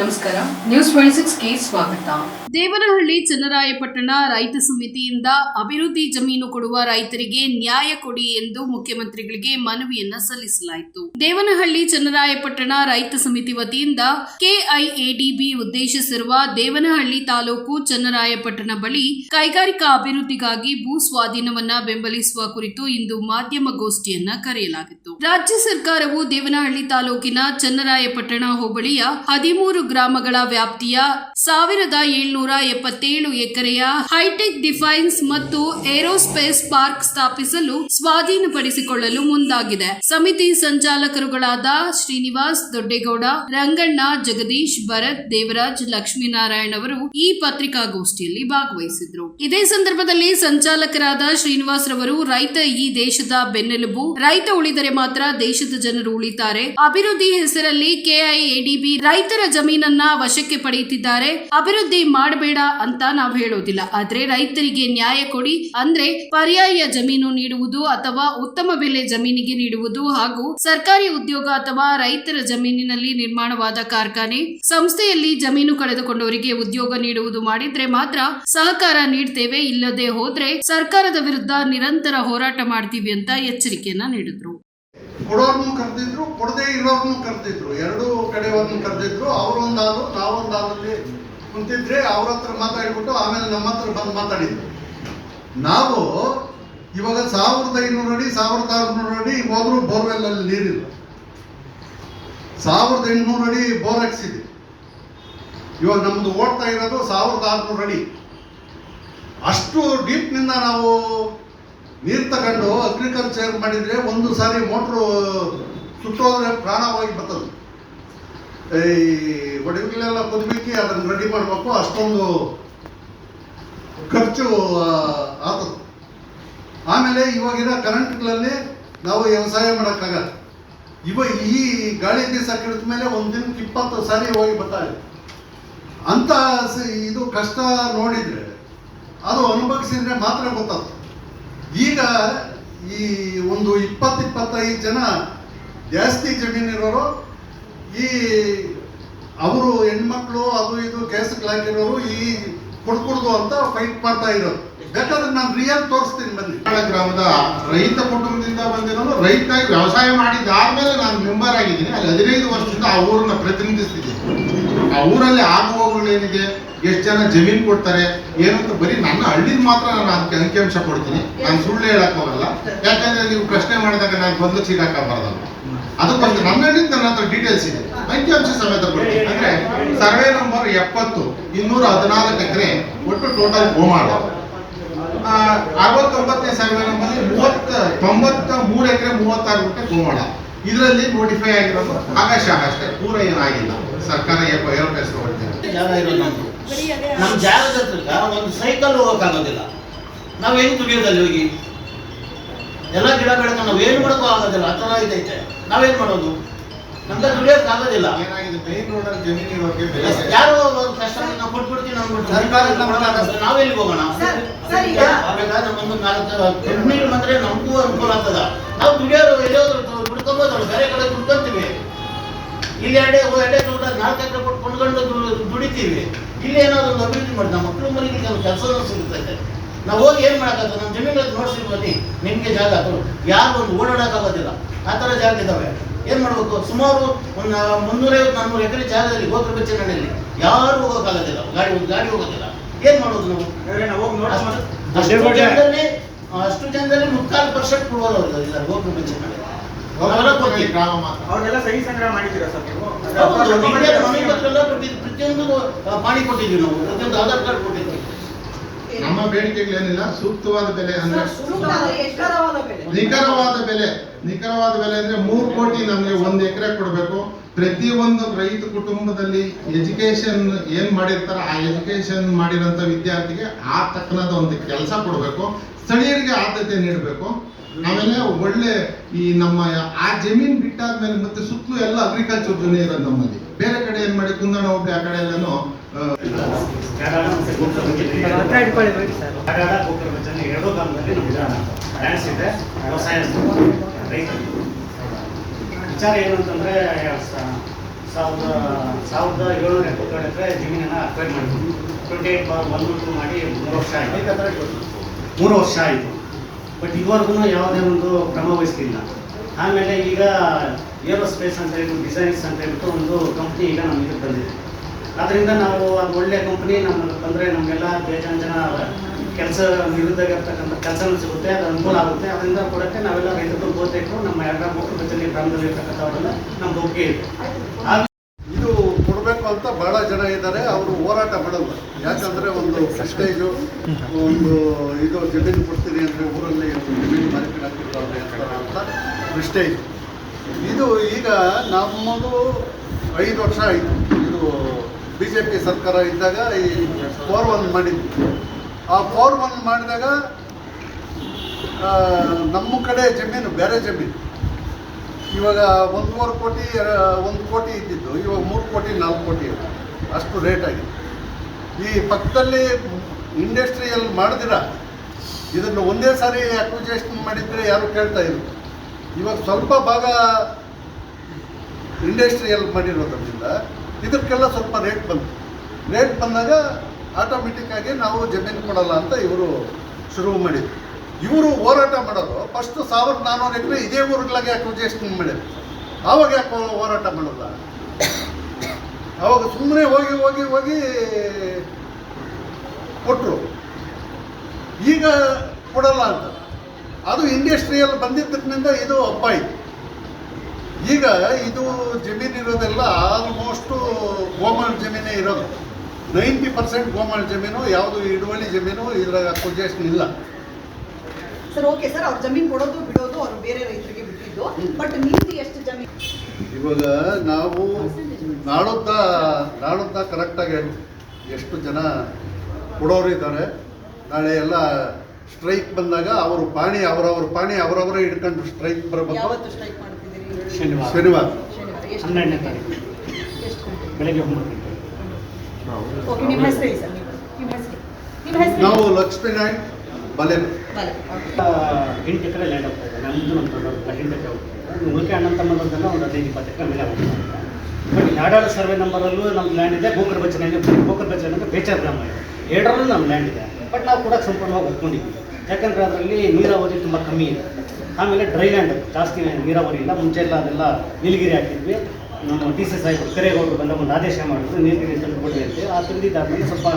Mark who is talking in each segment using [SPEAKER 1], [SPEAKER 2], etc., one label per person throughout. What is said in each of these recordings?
[SPEAKER 1] ನಮಸ್ಕಾರ. News twenty ಸಿಕ್ಸ್ಗೆ ಸ್ವಾಗತ.
[SPEAKER 2] ದೇವನಹಳ್ಳಿ ಚನ್ನರಾಯಪಟ್ಟಣ ರೈತ ಸಮಿತಿಯಿಂದ ಅಭಿವೃದ್ಧಿ ಜಮೀನು ಕೊಡುವ ರೈತರಿಗೆ ನ್ಯಾಯ ಕೊಡಿ ಎಂದು ಮುಖ್ಯಮಂತ್ರಿಗಳಿಗೆ ಮನವಿಯನ್ನ ಸಲ್ಲಿಸಲಾಯಿತು. ದೇವನಹಳ್ಳಿ ಚನ್ನರಾಯಪಟ್ಟಣ ರೈತ ಸಮಿತಿ ವತಿಯಿಂದ ಕೆಐಎಡಿಬಿ ಉದ್ದೇಶಿಸಿರುವ ದೇವನಹಳ್ಳಿ ತಾಲೂಕು ಚನ್ನರಾಯಪಟ್ಟಣ ಬಳಿ ಕೈಗಾರಿಕಾ ಅಭಿವೃದ್ಧಿಗಾಗಿ ಭೂ ಸ್ವಾಧೀನವನ್ನ ಬೆಂಬಲಿಸುವ ಕುರಿತು ಇಂದು ಮಾಧ್ಯಮ ಗೋಷ್ಠಿಯನ್ನ ಕರೆಯಲಾಗಿತ್ತು. ರಾಜ್ಯ ಸರ್ಕಾರವು ದೇವನಹಳ್ಳಿ ತಾಲೂಕಿನ ಚನ್ನರಾಯಪಟ್ಟಣ ಹೋಬಳಿಯ ಹದಿಮೂರು ಗ್ರಾಮಗಳ ವ್ಯಾಪ್ತಿಯ ಸಾವಿರದ ಏಳ್ನೂರ ಎಪ್ಪತ್ತೇಳು ಎಕರೆಯ ಹೈಟೆಕ್ ಡಿಫೈನ್ಸ್ ಮತ್ತು ಏರೋಸ್ಪೇಸ್ ಪಾರ್ಕ್ ಸ್ಥಾಪಿಸಲು ಸ್ವಾಧೀನಪಡಿಸಿಕೊಳ್ಳಲು ಮುಂದಾಗಿದೆ. ಸಮಿತಿ ಸಂಚಾಲಕರುಗಳಾದ ಶ್ರೀನಿವಾಸ್ ದೊಡ್ಡೇಗೌಡ, ರಂಗಣ್ಣ ಜಗದೀಶ್ ಭರತ್, ದೇವರಾಜ್ ಲಕ್ಷ್ಮೀನಾರಾಯಣ್ ಅವರು ಈ ಪತ್ರಿಕಾಗೋಷ್ಠಿಯಲ್ಲಿ ಭಾಗವಹಿಸಿದ್ರು. ಇದೇ ಸಂದರ್ಭದಲ್ಲಿ ಸಂಚಾಲಕರಾದ ಶ್ರೀನಿವಾಸ್ ರವರು, ರೈತ ಈ ದೇಶದ ಬೆನ್ನೆಲುಬು, ರೈತ ಉಳಿದರೆ ದೇಶದ ಜನರು ಉಳಿತಾರೆ. ಅಭಿವೃದ್ಧಿ ಹೆಸರಲ್ಲಿ ಕೆಐಎಡಿಬಿ ರೈತರ ಜಮೀನನ್ನ ವಶಕ್ಕೆ ಪಡೆಯುತ್ತಿದ್ದಾರೆ. ಅಭಿವೃದ್ಧಿ ಮಾಡಬೇಡ ಅಂತ ನಾವು ಹೇಳೋದಿಲ್ಲ. ಆದ್ರೆ ರೈತರಿಗೆ ನ್ಯಾಯ ಕೊಡಿ. ಅಂದ್ರೆ ಪರ್ಯಾಯ ಜಮೀನು ನೀಡುವುದು ಅಥವಾ ಉತ್ತಮ ಬೆಲೆ ಜಮೀನಿಗೆ ನೀಡುವುದು ಹಾಗೂ ಸರ್ಕಾರಿ ಉದ್ಯೋಗ ಅಥವಾ ರೈತರ ಜಮೀನಿನಲ್ಲಿ ನಿರ್ಮಾಣವಾದ ಕಾರ್ಖಾನೆ, ಸಂಸ್ಥೆಯಲ್ಲಿ ಜಮೀನು ಕಳೆದುಕೊಂಡವರಿಗೆ ಉದ್ಯೋಗ ನೀಡುವುದು ಮಾಡಿದ್ರೆ ಮಾತ್ರ ಸಹಕಾರ ನೀಡ್ತೇವೆ. ಇಲ್ಲದೆ ಹೋದ್ರೆ ಸರ್ಕಾರದ ವಿರುದ್ಧ ನಿರಂತರ ಹೋರಾಟ ಮಾಡ್ತೀವಿ ಅಂತ ಎಚ್ಚರಿಕೆಯನ್ನ ನೀಡಿದ್ರು.
[SPEAKER 3] ಕೊಡೋರ್ನು ಕರೆದಿದ್ರು, ಕೊಡದೇ ಇರೋರ್ನು ಕರೆದಿದ್ರು. ಎರಡೂ ಕಡೆಯವ್ರನ್ನ ಕರೆದಿದ್ರು. ಅವರೊಂದಾದ್ರು ನಾವೊಂದಾದಲ್ಲಿ ಕುಂತಿದ್ರೆ ಅವ್ರ ಹತ್ರ ಮಾತಾಡ್ಬಿಟ್ಟು ಆಮೇಲೆ ನಮ್ಮ ಹತ್ರ ಬಂದು ಮಾತಾಡಿದ್ರು. ನಾವು ಇವಾಗ ಸಾವಿರದ ಐನೂರು ಅಡಿ, ಸಾವಿರದ ಆರುನೂರು ಅಡಿ ಹೋದ್ರು ಬೋರ್ವೆಲ್ ಅಲ್ಲಿ ನೀರಿಲ್ಲ. ಸಾವಿರದ ಎಂಟುನೂರು ಅಡಿ ಬೋರ್ ಹಾಕ್ಸಿದ್ವಿ. ಇವಾಗ ನಮ್ದು ಓಡ್ತಾ ಇರೋದು ಸಾವಿರದ ಆರುನೂರು ಅಡಿ. ಅಷ್ಟು ಡೀಪ್ನಿಂದ ನಾವು ನೀರು ತಗೊಂಡು ಅಗ್ರಿಕಲ್ಚರ್ ಮಾಡಿದ್ರೆ ಒಂದು ಸಾರಿ ಮೋಟ್ರು ಸುಟ್ಟೋದ್ರೆ ಪ್ರಾಣ ಹೋಗಿ ಬರ್ತದೆ. ಈ ಒಡವೆಗಳೆಲ್ಲ ಕುದ್ಬಿಕ್ಕಿ ಅದನ್ನ ರೆಡಿ ಮಾಡಬೇಕು, ಅಷ್ಟೊಂದು ಖರ್ಚು ಆಗ್ತದೆ. ಆಮೇಲೆ ಇವಾಗಿರೋ ಕರೆಂಟ್ಗಳಲ್ಲಿ ನಾವು ವ್ಯವಸಾಯ ಮಾಡೋಕ್ಕಾಗಲ್ಲ. ಇವ ಈ ಗಾಳಿ ಬೀಸ ಕೆಡಿದ ಮೇಲೆ ಒಂದು ದಿನಕ್ಕೆ ಇಪ್ಪತ್ತು ಸಾರಿ ಹೋಗಿ ಬರ್ತಾರೆ ಅಂತ ಇದು ಕಷ್ಟ ನೋಡಿದ್ರೆ, ಅದು ಅನುಭವಿಸಿದ್ರೆ ಮಾತ್ರ ಗೊತ್ತಾಗ್ತದೆ. ಈಗ ಈ ಒಂದು ಇಪ್ಪತ್ತು ಇಪ್ಪತ್ತೈದು ಜನ ಜಾಸ್ತಿ ಜಮೀನಿರೋರು, ಈ ಅವರು ಹೆಣ್ಮಕ್ಳು, ಅದು ಇದು ಕೇಸಕ್ಕೆ ಹಾಕಿರೋರು ಈ ಕೊಡ್ಕೊಡ್ದು ಅಂತ ಫೈಟ್ ಮಾಡ್ತಾ ಇರೋರು ಬೇಕಾದ್ರೆ ನಾನು ರಿಯಲ್ ತೋರಿಸ್ತೀನಿ ಬನ್ನಿ.
[SPEAKER 4] ಗ್ರಾಮದ ರೈತ ಕುಟುಂಬದಿಂದ ಬಂದಿರೋನು ರೈತನಾಗಿ ವ್ಯವಸಾಯ ಮಾಡಿದ ಆದ್ಮೇಲೆ ನಾನು ಮೆಂಬರ್ ಆಗಿದ್ದೀನಿ. ಅಲ್ಲಿ ಹದಿನೈದು ವರ್ಷದಿಂದ ಆ ಊರನ್ನ ಪ್ರತಿನಿಧಿಸ್ತಿದ್ದೀನಿ. ಆ ಊರಲ್ಲಿ ಆಗುವಗಳೇನಿದೆ ಎಷ್ಟು ಜನ ಜಮೀನು ಕೊಡ್ತಾರೆ ಏನಂತ ಬರೀ ನನ್ನ ಹಳ್ಳಿದ್ ಮಾತ್ರ ನಾನು ಅದಕ್ಕೆ ಅಂಕಿಅಂಶ ಕೊಡ್ತೀನಿ. ನಾನು ಸುಳ್ಳು ಹೇಳಕ್ ಹೋಗಲ್ಲ ಯಾಕಂದ್ರೆ ನೀವು ಪ್ರಶ್ನೆ ಮಾಡಿದಾಗ ನಾನು ಬಂದು ಸಿಗಾಕಬಾರ್ದಲ್ಲ ಅದಕ್ಕೊಂದು ನನ್ನ ಹಳ್ಳಿದ್ ನನ್ನ ಹತ್ರ ಡೀಟೇಲ್ಸ್ ಇದೆ. ಅಂಕಿಅಂಶ ಸಮೇತ ಕೊಡ್ತೀನಿ. ಅಂದ್ರೆ ಸರ್ವೆ ನಂಬರ್ ಎಪ್ಪತ್ತು ಇನ್ನೂರ ಹದಿನಾಲ್ಕು ಎಕರೆ ಒಟ್ಟು ಟೋಟಲ್ ಗೋಮಾಳ. ಆ, ಅರವತ್ತೊಂಬತ್ತನೇ ಸಾವಿರ ನಮ್ಮಲ್ಲಿ ಮೂವತ್ತ ತೊಂಬತ್ತ ಮೂರು ಎಕರೆ ಮೂವತ್ತಾರು ಗುಂಟೆ ಗೋಮಾಳ ಇದರಲ್ಲಿ ನೋಟಿಫೈ ಆಗಿರೋದು ಆಕಾಶ ಅಷ್ಟೇ ಪೂರ ಏನಾಗಿಲ್ಲ. ಸರ್ಕಾರ ಏರೋಪೇಸ್
[SPEAKER 5] ಜಾಗ ಇರೋದು ನಮ್ದು. ನಮ್ಮ ಜಾಗದ ಹತ್ರ ಒಂದು ಸೈಕಲ್ ಹೋಗೋಕ್ಕಾಗೋದಿಲ್ಲ. ನಾವು ಹೆಂಗ್ ದುಡಿಯೋದಲ್ಲಿ ಹೋಗಿ? ಎಲ್ಲ ಗಿಡ ಬೆಳಕ ನಾವು ಏನು ಮಾಡೋಕ್ಕೂ ಆಗೋದಿಲ್ಲ. ಆ ಥರ ಇದೈತೆ. ನಾವೇನ್ ಮಾಡೋದು? ನಮ್ಗೆ ದುಡಿಯೋಕ್ಕಾಗೋದಿಲ್ಲ
[SPEAKER 4] ಏನಾಗಿದೆ? ಮೇನ್ ರೋಡ್ ಅಲ್ಲಿ ಜಮೀನು
[SPEAKER 5] ಯಾರು ನಾವು ಕೊಟ್ಬಿಡ್ತೀವಿ ಅಂದ್ಬಿಟ್ಟು
[SPEAKER 3] ಸರ್ಕಾರ ನಮ್ಮ
[SPEAKER 5] ನಾವೆಲ್ಲಿಗೆ ಹೋಗೋಣ? ನಮ್ಮೊಂದು ನಾಲ್ಕು ಕಂಪ್ನಿಗಳು ಬಂದ್ರೆ ನಮಗೂ ಅನುಕೂಲ ಆಗ್ತದ. ನಾವು ದುಡಿಯೋರು ಎಲ್ಲೋದ್ರು ದುಡ್ಕೊಬೋದು ಬೇರೆ ಕಡೆ ದುಡ್ಕೊಂತೀವಿ ಇಲ್ಲಿ ಎರಡೇ ಎರಡೇ ದುಡ್ಡ ನಾಲ್ಕು ಎಕರೆ ಕೊಟ್ಟು ಕೊಂಡ್ಕೊಂಡು ದುಡಿತೀವಿ. ಇಲ್ಲಿ ಏನಾದ್ರು ಒಂದು ಅಭಿವೃದ್ಧಿ ಮಾಡಿ. ನಮ್ಮ ಮಕ್ಕಳು ಮನೆಗೆ ಕೆಲವು ಸಿಗುತ್ತೆ ಸಿಗುತ್ತೈತೆ ನಾವು ಹೋಗಿ ಏನು ಮಾಡೋಕ್ಕಾಗತ್ತೆ ನಮ್ಮ ಜಮೀನುಗಳಿಗೆ ನೋಡ್ಸಿ ಬನ್ನಿ ನಿಮಗೆ ಜಾಗ ಕೊಡು. ಯಾರು ಒಂದು ಓಡಾಡೋಕ್ಕಾಗೋದಿಲ್ಲ. ಆ ಥರ ಜಾಗ ಇದ್ದಾವೆ. ಏನು ಮಾಡಬೇಕು? ಸುಮಾರು ಒಂದು ಮುನ್ನೂರೈವತ್ತು ನಾನ್ನೂರು ಎಕರೆ ಜಾಗದಲ್ಲಿ ಗೋತ್ರ ಬೆಚ್ಚನಹಳ್ಳಿಯಲ್ಲಿ. ಯಾರು ಹೋಗೋಕ್ಕಾಗೋದಿಲ್ಲ ಗಾಡಿ ಒಂದು ಗಾಡಿ ಹೋಗೋದಿಲ್ಲ ಏನ್ ಮಾಡೋದು ನಾವು? ಅಷ್ಟು- ಜನರಲ್ಲಿ ಜನದಲ್ಲಿ ಅಷ್ಟು ಜನದಲ್ಲಿ ಮುಕ್ಕಾಲು ಪರ್ಸೆಂಟ್ ಕೊಡುವರು ಇದ್ದಾರೆ.
[SPEAKER 4] ಹೋಗಿ ಮಾತ್ರ
[SPEAKER 6] ಅವ್ರಿಗೆಲ್ಲ ಸಹಿ ಸಂಗ್ರಹ ಮಾಡಿದ್ದೀರಾ ಸರ್ ನೀವು?
[SPEAKER 5] ಪ್ರತಿಯೊಂದು ಮಾಡಿ ಪಾಣಿ ಕೊಟ್ಟಿದ್ದೀವಿ ನಾವು. ಪ್ರತಿಯೊಂದು ಆಧಾರ್ ಕಾರ್ಡ್ ಕೊಟ್ಟಿದ್ದೀವಿ.
[SPEAKER 4] ನಮ್ಮ ಬೇಡಿಕೆಗಳೇನಿಲ್ಲ ಸೂಕ್ತವಾದ ಬೆಲೆ ಅಂದ್ರೆ ನಿಖರವಾದ ಬೆಲೆ. ನಿಖರವಾದ ಬೆಲೆ. ಅಂದ್ರೆ ಮೂರು ಕೋಟಿ ನಮಗೆ ಒಂದು ಎಕರೆ ಕೊಡಬೇಕು. ಪ್ರತಿಯೊಂದು ರೈತ ಕುಟುಂಬದಲ್ಲಿ ಎಜುಕೇಶನ್ ಏನ್ ಮಾಡಿರ್ತಾರ ಆ ಎಜುಕೇಶನ್ ಮಾಡಿರೋಂಥ ವಿದ್ಯಾರ್ಥಿಗೆ ಆ ತಕ್ಕನಾದ ಒಂದು ಕೆಲಸ ಕೊಡಬೇಕು. ಸ್ಥಳೀಯರಿಗೆ ಆದ್ಯತೆ ನೀಡಬೇಕು. ಆಮೇಲೆ ಒಳ್ಳೆ ಈ ನಮ್ಮ ಆ ಜಮೀನ್ ಬಿಟ್ಟಾದ್ಮೇಲೆ ಮತ್ತೆ ಸುತ್ತಲೂ ಎಲ್ಲ ಅಗ್ರಿಕಲ್ಚರ್ ಜೊತೆ ಇರೋದು ನಮ್ಮಲ್ಲಿ. ಬೇರೆ ಕಡೆ ಏನ್ ಮಾಡಿ ಕುಂದಣ ಹೋಗಿ ಆ ಕಡೆ ಎಲ್ಲಾನು
[SPEAKER 7] ಎರಡೂ ಡ್ಯಾನ್ಸ್ ಇದೆ ವ್ಯವಸಾಯ ವಿಚಾರ ಏನು ಅಂತಂದ್ರೆ ಸಾವಿರದ ಸಾವಿರದ ಏಳ್ನೂರ ಎಪ್ಪತ್ತೆರಡು ಎಕರೆ ಜಮೀನನ್ನು ಅಕ್ವೈರ್ ಮಾಡಿದ್ವಿ. Twenty eight bar one two ಮಾಡಿ ಮೂರು ವರ್ಷ ಆಯ್ತು. ಮೂರು ವರ್ಷ ಆಯಿತು. ಬಟ್ ಇವರೆಗೂ ಯಾವುದೇ ಒಂದು ಕ್ರಮ ವಹಿಸ್ತಿಲ್ಲ ಆಮೇಲೆ ಈಗ ಏರೋಸ್ಪೇಸ್ ಅಂತ ಹೇಳ್ಬಿಟ್ಟು ಡಿಸೈನ್ಸ್ ಅಂತ ಹೇಳ್ಬಿಟ್ಟು ಒಂದು ಕಂಪ್ನಿ ಈಗ ನಮಗೆ ಬಂದಿದೆ. ಅದರಿಂದ ನಾವು ಅದು ಒಳ್ಳೆಯ ಕಂಪ್ನಿ ನಮ್ಮ ಬಂದರೆ ನಮಗೆಲ್ಲ ಬೇಜಾನ್ ಜನ ಕೆಲಸ ನಿರುದ್ಯೋಗ ಇರ್ತಕ್ಕಂಥ ಕೆಲಸನೂ ಸಿಗುತ್ತೆ, ಅದು ಅನುಕೂಲ ಆಗುತ್ತೆ. ಅದರಿಂದ ಕೊಡೋಕ್ಕೆ ನಾವೆಲ್ಲ ರೈತರು ಗೋತೈತರು ನಮ್ಮ ಮೂರು ಬಚ್ಚಲಿ ಗ್ರಾಮದಲ್ಲಿ ಇರ್ತಕ್ಕಂಥವರೆಲ್ಲ ನಮ್ಮ ಒಪ್ಪಿಗೆ ಇದೆ.
[SPEAKER 3] ಅಂತ ಬಹಳ ಜನ ಇದ್ದಾರೆ, ಅವರು ಹೋರಾಟ ಮಾಡಲ್ಲ ಯಾಕಂದ್ರೆ ಒಂದು ಪ್ರೆಸ್ಟೇಜು ಒಂದು ಇದು ಜಮೀನು ಕೊಡ್ತೀನಿ ಅಂದರೆ ಊರಲ್ಲಿ ಜಮೀನು ಮಾರ್ಕೆಟ್ ಹಾಕಿರ್ತಾರೆ ಅಂತ ಪ್ರೆಸ್ಟೇಜ್ ಇದು ಈಗ ನಮ್ಮದು ಐದು ವರ್ಷ ಆಯಿತು. ಇದು ಬಿ ಜೆ ಪಿ ಸರ್ಕಾರ ಇದ್ದಾಗ ಈ ಫೋರ್ ಒನ್ ಮಾಡಿದ್ವಿ ಆ ಫೋರ್ ಒನ್ ಮಾಡಿದಾಗ ನಮ್ಮ ಕಡೆ ಜಮೀನು, ಬೇರೆ ಜಮೀನು. ಇವಾಗ ಒಂದೂವರೆ ಕೋಟಿ ಒಂದು ಕೋಟಿ ಇದ್ದಿದ್ದು, ಇವಾಗ ಮೂರು ಕೋಟಿ, ನಾಲ್ಕು ಕೋಟಿ ಇದೆ ಅಷ್ಟು ರೇಟ್ ಆಗಿದೆ. ಈ ಪಕ್ಕದಲ್ಲಿ ಇಂಡಸ್ಟ್ರಿಯಲ್ ಮಾಡಿದಿರ? ಇದನ್ನು ಒಂದೇ ಸಾರಿ ಅಕ್ವಿಜೇಷನ್ ಮಾಡಿದರೆ ಯಾರು ಕೇಳ್ತಾ ಇದ್ರು ಇವಾಗ ಸ್ವಲ್ಪ ಭಾಗ ಇಂಡಸ್ಟ್ರಿಯಲ್ ಮಾಡಿರೋದ್ರಿಂದ ಇದಕ್ಕೆಲ್ಲ ಸ್ವಲ್ಪ ರೇಟ್ ಬಂತು. ರೇಟ್ ಬಂದಾಗ ಆಟೋಮೆಟಿಕ್ಕಾಗಿ ನಾವು ಜಮೀನು ಕೊಡಲ್ಲ ಅಂತ ಇವರು ಶುರು ಮಾಡಿದ್ರು. ಇವರು ಹೋರಾಟ ಮಾಡೋದು ಫಸ್ಟ್ ಸಾವಿರದ ನಾನ್ನೂರು ಎಕರೆ ಇದೇ ಊರುಗಳಿಗೆ ಅಕ್ವಿಜೇಷನ್ ಮಾಡಿದ್ರು ಆವಾಗ ಯಾಕೆ ಹೋರಾಟ ಮಾಡಲ್ಲ ಅವಾಗ ಸುಮ್ಮನೆ ಹೋಗಿ ಹೋಗಿ ಹೋಗಿ ಕೊಟ್ಟರು ಈಗ ಕೊಡಲ್ಲ ಅಂತ. ಅದು ಇಂಡಸ್ಟ್ರಿಯಲ್ಲಿ ಬಂದಿದ್ದಕ್ಕಿಂತ ಇದು ಹಬ್ಬ ಈಗ ಇದು ಜಮೀನಿರೋದೆಲ್ಲ ಆಲ್ಮೋಸ್ಟು ಗೋಮಾಳ ಜಮೀನೇ ಇರೋದು. ನೈಂಟಿ ಪರ್ಸೆಂಟ್ ಗೋಮಾಳ ಜಮೀನು, ಯಾವುದು ಹಿಡುವಳಿ ಜಮೀನು, ಇದ್ರಾಗ ಅಕ್ವಿಜೇಷನ್ ಇಲ್ಲ.
[SPEAKER 8] ಸರ್ ಓಕೆ ಸರ್ ಅವ್ರ ಜಮೀನ್ ಕೊಡೋದು ಬಿಡೋದು ಅವ್ರು ಬೇರೆ ರೈತರಿಗೆ ಬಿಟ್ಟಿದ್ದು. ಬಟ್ ನಿಮ್ದು ಎಷ್ಟು ಜಮೀನು?
[SPEAKER 3] ಇವಾಗ ನಾವು ನಾಡುತ್ತಾ ನಾಡುತ್ತಾ ಕರೆಕ್ಟಾಗಿ ಹೇಳಿ ಎಷ್ಟು ಜನ ಕೊಡೋರು ಇದ್ದಾರೆ. ನಾಳೆ ಎಲ್ಲ ಸ್ಟ್ರೈಕ್ ಬಂದಾಗ ಅವರು ಪಾಣಿ ಅವರವ್ರ ಪಾಣಿ ಅವರವರೇ ಹಿಡ್ಕೊಂಡು ಸ್ಟ್ರೈಕ್ ಬರಬಹುದು
[SPEAKER 8] ಯಾವತ್ತು ಸ್ಟ್ರೈಕ್ ಮಾಡ್ತಿದ್ದೀರಿ?
[SPEAKER 7] ಶನಿವಾರ. ಹನ್ನೆರಡನೇ ತಾರೀಕು. ಬೆಳಗ್ಗೆ ಒಂಬತ್ತು ಗಂಟೆ.
[SPEAKER 8] ನೀವು ನಿಮ್ಮ ಬಲೆ.
[SPEAKER 7] ಎಂಟು ಎಕರೆ ಲ್ಯಾಂಡ್ ಹೋಗ್ತಾ ಇದೆ. ನಮ್ಮದು ನಮ್ಮ ದೊಡ್ಡವ್ರದ್ದು ಎಂಟು ಎಕರೆ ಹೋಗ್ತಾ ಉಳಿಕೆ ಅಣ್ಣ ತಮ್ಮದೆಲ್ಲ ಒಂದು ಹದಿನೈದು ಇಪ್ಪತ್ತು ಎಕರೆ ಮೇಲೆ ಹೋಗ್ತಾ ಇದೆ. ಬಟ್ ನಾಡಾಳ ಸರ್ವೆ ನಂಬರಲ್ಲೂ ನಮ್ಮ ಲ್ಯಾಂಡ್ ಇದೆ. ಗೋಕರ್ ಬಚ್ಚನ ಗೋಕರ್ ಬಚ್ಚನ ಅಂತ ಬೇಚಾರ್ ಗ್ರಾಮ ಇದೆ. ಎರಡರಲ್ಲೂ ನಮ್ಮ ಲ್ಯಾಂಡ್ ಇದೆ. ಬಟ್ ನಾವು ಕೂಡ ಸಂಪೂರ್ಣವಾಗಿ ಒಪ್ಕೊಂಡಿದ್ವಿ ಯಾಕಂದರೆ ಅದರಲ್ಲಿ ನೀರಾವರಿ ತುಂಬ ಕಮ್ಮಿ ಇದೆ. ಆಮೇಲೆ ಡ್ರೈ ಲ್ಯಾಂಡ್ ಜಾಸ್ತಿ ನೀರಾವರಿ ಇಲ್ಲ. ಮುಂಚೆ ಎಲ್ಲ ಅದೆಲ್ಲ ನೀಲಗಿರಿ ಹಾಕಿದ್ವಿ. ನಮ್ಮ ಡಿ ಸಿ ಸಾಹೇಬರು ಕರೆಗೌಡರು ಬಂದ ಒಂದು ಆದೇಶ ಮಾಡಿದ್ರು ನೀರಿಗೆ ಸ್ವಲ್ಪ ಕೊಡಿ ಅಂತ. ಆ ತಂದಿದ್ದಾದ್ಮೇಲೆ ಸ್ವಲ್ಪ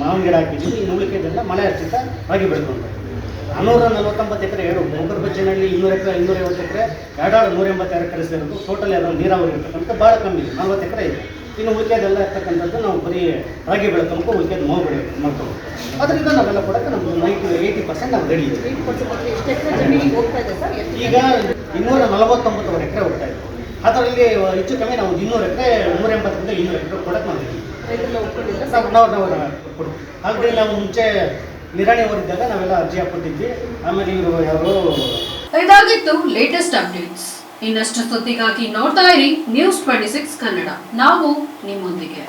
[SPEAKER 7] ಮಾವಿನ ಗಿಡ ಹಾಕಿದ್ದು ಈ ಉಳಿಕೆದೆಲ್ಲ ಮಳೆ ಹಚ್ಚಿತ ರಾಗಿ ಬೆಳೆದು ನಾನ್ನೂರ ನಲವತ್ತೊಂಬತ್ತು ಎಕರೆ ಎರಡು ಗೋಕರ್ ಬಚ್ಚನಲ್ಲಿ ಇನ್ನೂರು ಎಕರೆ ಇನ್ನೂರೈವತ್ತು ಎಕರೆ ಎರಡಾರು ನೂರ ಎಂಬತ್ತು ಎಕರೆ ಸೇರಿದ್ದು ಟೋಟಲ್ ಅದರ ನೀರಾವರಿ ಇರ್ತಕ್ಕಂಥ ಭಾಳ ಕಮ್ಮಿ ಇದೆ ನಲ್ವತ್ತು ಎಕರೆ ಇದೆ. ಇನ್ನು ಉಳಿಕೆದೆಲ್ಲ ಇರ್ತಕ್ಕಂಥದ್ದು ನಾವು ಬರೀ ರಾಗಿ ಬೆಳ್ಕೊಂಬ ಉಳಿಕೆದು ಮಾವು ಬೆಳೆ ಮಾಡ್ಕೊಂಡು ಅದರಿಂದ ನಾವೆಲ್ಲ ಕೊಡೋಕ್ಕೆ ನಮ್ಮದು ನೈಂಟಿ ಏಯ್ಟಿ ಪರ್ಸೆಂಟ್ ನಾವು ರೆಡಿ ಈಗ ಇನ್ನೂರ ನಲವತ್ತೊಂಬತ್ತುವರೆ ಎಕರೆ ಹೋಗ್ತಾ ಇದೆ. ಅದರಲ್ಲಿ ಹೆಚ್ಚು ಕಮ್ಮಿ ನಾವು ಇನ್ನೂರು ಎಕರೆ ನೂರ ಎಂಬತ್ತರಿಂದ ಇನ್ನೂರು ಎಕರೆ ಕೊಡಕ್ಕೆ
[SPEAKER 8] ಮಾಡಿದ್ವಿ
[SPEAKER 7] ನಾವು ನಾವು ಮುಂಚೆ ನಿರಾಣಿ ಅವರಿದ್ದಾಗ ನಾವೆಲ್ಲ ಅರ್ಜಿ ಹಾಕ್ಕೊಟ್ಟಿದ್ವಿ. ಆಮೇಲೆ ಇವರು ಯಾರು
[SPEAKER 2] ಇದಾಗಿತ್ತು ಲೇಟೆಸ್ಟ್ ಅಪ್ಡೇಟ್ಸ್ ಇನ್ನಷ್ಟು ಸುದ್ದಿಗಾಗಿ ನೋಡ್ತಾ ಇರಿ ನ್ಯೂಸ್ ಟ್ವೆಂಟಿ ಸಿಕ್ಸ್ ಕನ್ನಡ. ನಾವು ನಿಮ್ಮೊಂದಿಗೆ.